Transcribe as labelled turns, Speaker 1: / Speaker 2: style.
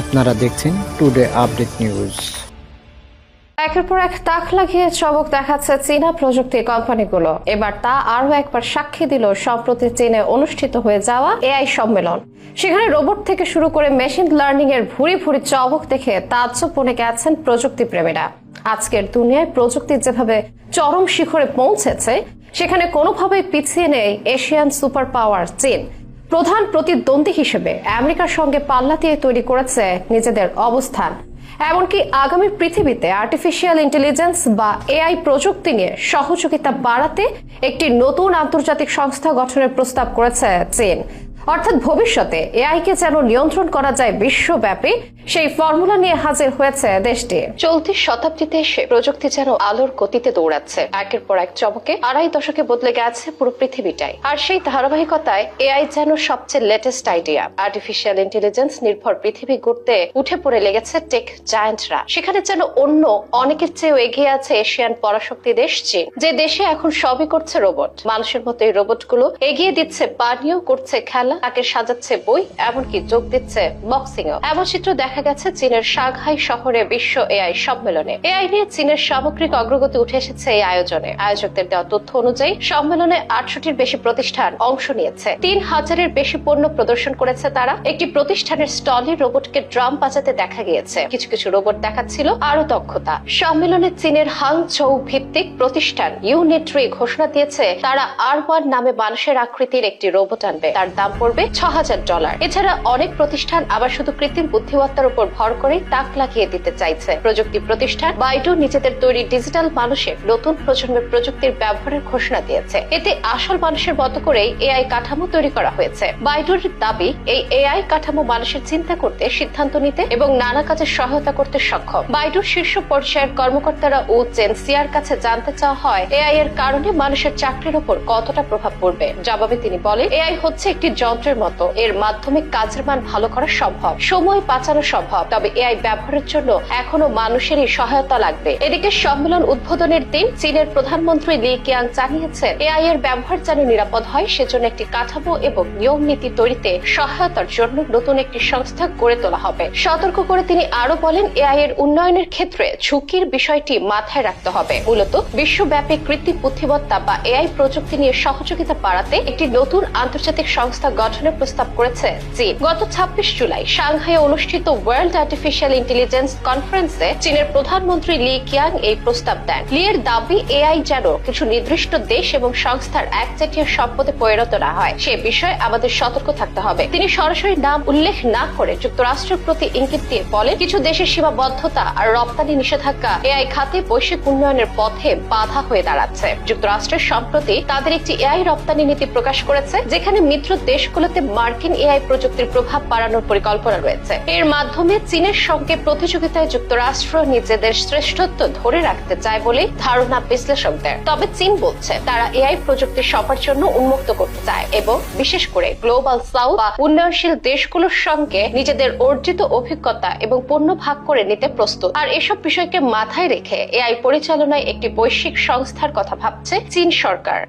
Speaker 1: আপনারা দেখছেন today update news
Speaker 2: একের পর এক তাক লাগিয়ে চমক দেখাচ্ছে চীনা প্রযুক্তি কোম্পানিগুলো। এবার তা আরও একবার সাক্ষী দিল সম্প্রতি চীনে অনুষ্ঠিত হয়ে যাওয়া এআই সম্মেলন। সেখানে রোবট থেকে শুরু করে মেশিন লার্নিং এর ভুরি ভুরি চমক দেখে তাজ্জব বনে গেছেন প্রযুক্তি প্রেমীরা আজকের দুনিয়ায় প্রযুক্তি যেভাবে চরম শিখরে পৌঁছেছে সেখানে কোনোভাবেই পিছিয়ে নেই এশিয়ান সুপার পাওয়ার চীন। প্রধান প্রতিদ্বন্দ্বী হিসেবে আমেরিকার সঙ্গে পাল্লা দিয়ে তৈরি করেছে নিজেদের অবস্থান। এমনকি আগামী পৃথিবীতে আর্টিফিশিয়াল ইন্টেলিজেন্স বা এআই প্রযুক্তি নিয়ে সহযোগিতা বাড়াতে একটি নতুন আন্তর্জাতিক সংস্থা গঠনের প্রস্তাব করেছে চীন। অর্থাৎ ভবিষ্যতে এআই কে যেন নিয়ন্ত্রণ করা যায় বিশ্বব্যাপী সেই ফর্মুলা নিয়ে হাজির হয়েছে দেশটি। চলতি শতাব্দীতে এসে প্রযুক্তি যেন আলোর গতিতে দৌড়াচ্ছে। একের পর এক চমকে আড়াই দশকে বদলে গেছে পুরো পৃথিবীটাই। আর সেই ধারাবাহিকতায় এআই যেন সবচেয়ে লেটেস্ট আইডিয়া আর্টিফিশিয়াল ইন্টেলিজেন্স নির্ভর পৃথিবী গড়তে উঠে পড়ে লেগেছে টেক জায়ান্টরা সেখানে যেন অন্য অনেকের চেয়েও এগিয়ে আছে এশিয়ান পরাশক্তি দেশ চীন, যে দেশে এখন সবই করছে রোবট মানুষের মতো এই রোবটগুলো এগিয়ে দিচ্ছে পানীয় করছে খেলা, তাকে সাজাচ্ছে বই, এমনকি যোগ দিচ্ছে বক্সিং এমন চিত্র দেখা গেছে চীনের সাংহাই শহরে বিশ্ব এআই সম্মেলনে। এআই নিয়ে চীনের সামগ্রিক অগ্রগতি উঠে এসেছে এই আয়োজনে। আয়োজকদের দেওয়া তথ্য অনুযায়ী, সম্মেলনে আটশোটির বেশি প্রতিষ্ঠান অংশ নিয়েছে। তিন হাজারের বেশি পণ্য প্রদর্শন করেছে তারা। একটি প্রতিষ্ঠানের স্টলে রোবটকে ড্রাম বাজাতে দেখা গিয়েছে। কিছু কিছু রোবট দেখাচ্ছিল আরও দক্ষতা। সম্মেলনে চীনের হাং চৌ ভিত্তিক প্রতিষ্ঠান ইউনিট্রি ঘোষণা দিয়েছে, তারা আর ওয়ান নামে মানুষের আকৃতির একটি রোবট আনবে। তার দাম পড়বে ছ হাজার ডলার। এছাড়া অনেক প্রতিষ্ঠান আবার শুধু কৃত্রিম বুদ্ধিমত্তার উপর ভর করে তাক লাগিয়ে দিতে চাইছে। প্রযুক্তি প্রতিষ্ঠান বাইডু নিজেদের তৈরি ডিজিটাল মানুষের নতুন প্রজন্মের প্রযুক্তির ব্যবহারের ঘোষণা দিয়েছে। এতে আসল মানুষের মতো করেই এআই কাঠামো তৈরি করা হয়েছে। বাইডুর দাবি, এই এআই কাঠামো মানুষের চিন্তা করতে সিদ্ধান্ত নিতে এবং নানা কাজে সহায়তা করতে সক্ষম। বাইডুর শীর্ষ পর্যায়ের কর্মকর্তারা ও জেনসিয়ার কাছে জানতে চাওয়া হয়, এআই এর কারণে মানুষের চাকরির উপর কতটা প্রভাব পড়বে। জবাবে তিনি বলেন, এআই হচ্ছে একটি যন্ত্রের মতো। এর মাধ্যমে কাজের মান ভালো করা সম্ভব। সময় বাঁচানো সম্ভব, তবে এআই ব্যবহারের জন্য এখনও মানুষেরই সহায়তা লাগবে। এদিকে সম্মেলন উদ্বোধনের দিন চীনের প্রধানমন্ত্রী লি কিয়াং জানিয়েছেন, এআই এর ব্যবহার যেন নিরাপদ হয়, সেজন্য একটি কাঠামো এবং নিয়ম নীতি তৈরিতে সহায়তার জন্য নতুন একটি সংস্থা গড়ে তোলা হবে। সতর্ক করে তিনি আরও বলেন, এআই এর উন্নয়নের ক্ষেত্রে ঝুঁকির বিষয়টি মাথায় রাখতে হবে। মূলত বিশ্বব্যাপী কৃত্রিম বুদ্ধিমত্তা বা এআই প্রযুক্তি নিয়ে সহযোগিতা বাড়াতে একটি নতুন আন্তর্জাতিক সংস্থা গঠনের প্রস্তাব করেছে চীন। গত ছাব্বিশ জুলাই সাংহাই অনুষ্ঠিত ওয়ার্ল্ড আর্টিফিশিয়াল ইন্টেলিজেন্স কনফারেন্সে চীনের প্রধানমন্ত্রী লি কিয়াং এই প্রস্তাব দেন। লি এর দাবি এআই যেন কিছু নির্দিষ্ট দেশ এবং সংস্থার একচেটিয়া সম্পদে পরিণত না হয়, সে বিষয়ে আমাদের সতর্ক থাকতে হবে। তিনি সরাসরি নাম উল্লেখ না করে যুক্তরাষ্ট্রের প্রতি ইঙ্গিত দিয়ে বলেন, কিছু দেশের সীমাবদ্ধতা আর রপ্তানি নিষেধাজ্ঞা এআই খাতে বৈশ্বিক উন্নয়নের পথে বাধা হয়ে দাঁড়াচ্ছে। যুক্তরাষ্ট্রের সম্প্রতি তাদের একটি এআই রপ্তানি নীতি প্রকাশ করেছে, যেখানে মিত্র দেশগুলোতে মার্কিন এআই প্রযুক্তির প্রভাব বাড়ানোর পরিকল্পনা রয়েছে। এর মাধ্যমে চীনের সঙ্গে প্রতিযোগিতায় যুক্তরাষ্ট্র নিজেদের শ্রেষ্ঠত্ব ধরে রাখতে চায় বলে ধারণা বিশ্লেষকদের। তবে চীন বলছে, তারা এআই প্রযুক্তি সবার জন্য উন্মুক্ত করতে চায় এবং বিশেষ করে গ্লোবাল সাউথ বা উন্নয়নশীল দেশগুলোর সঙ্গে নিজেদের অর্জিত অভিজ্ঞতা এবং পণ্য ভাগ করে নিতে প্রস্তুত। আর এসব বিষয়কে মাথায় রেখে এআই পরিচালনায় একটি বৈশ্বিক সংস্থার কথা ভাবছে চীন সরকার।